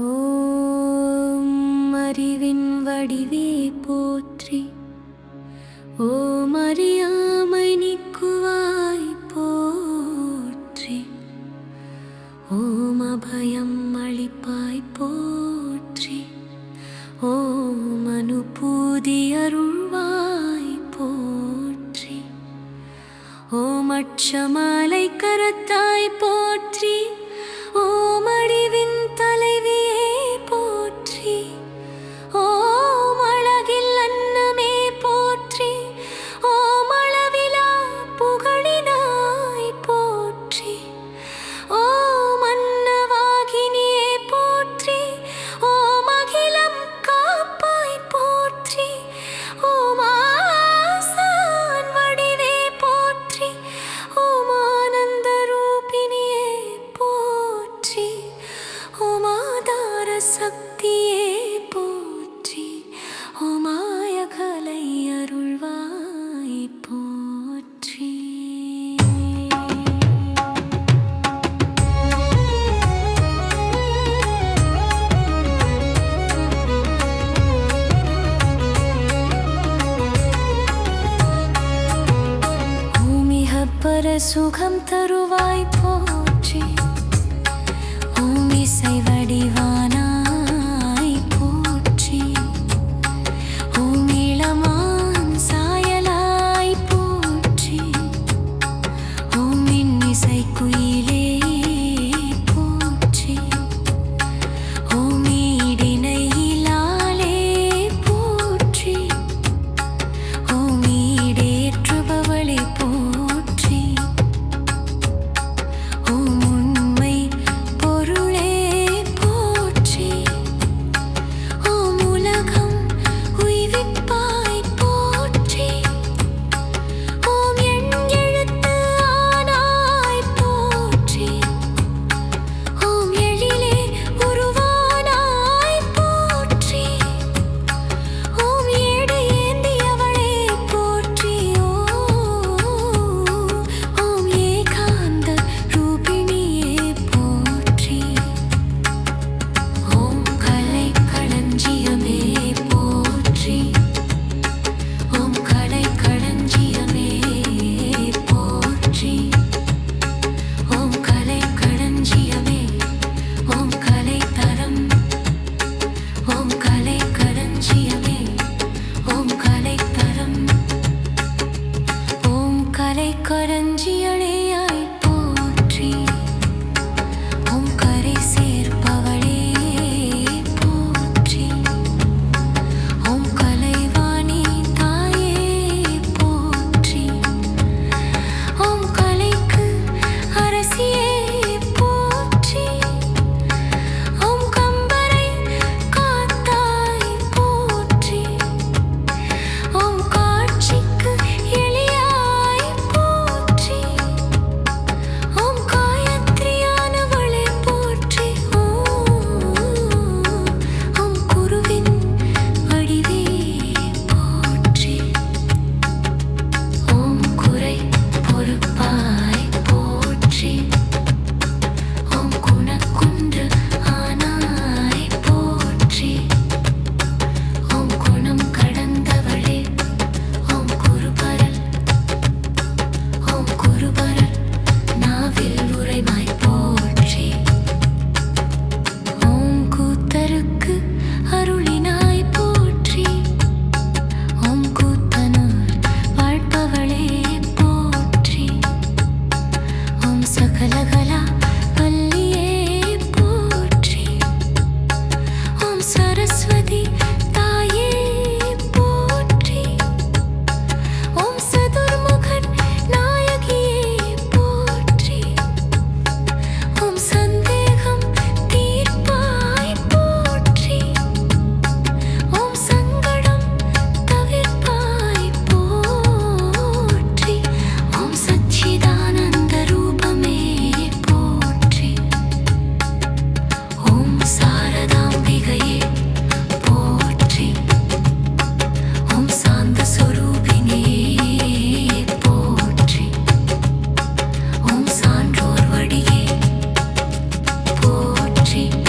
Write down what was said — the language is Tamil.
ஓம் அறிவின் வடிவே போற்றி. ஓம் அறியாமை நிக்குவாய் போற்றி. ஓம் அபயம் அளிப்பாய் போற்றி. ஓம் அனுபூதி அருள்வாய் போற்றி. ஓம் அச்சமாலை கரத்தாய் போற்றி. சக்தியே போற்றி ஓமாய கலை அருள்வாய் போற்றி. பர சுகம் தருவாய் போற்றி ஓம் இசைவ así.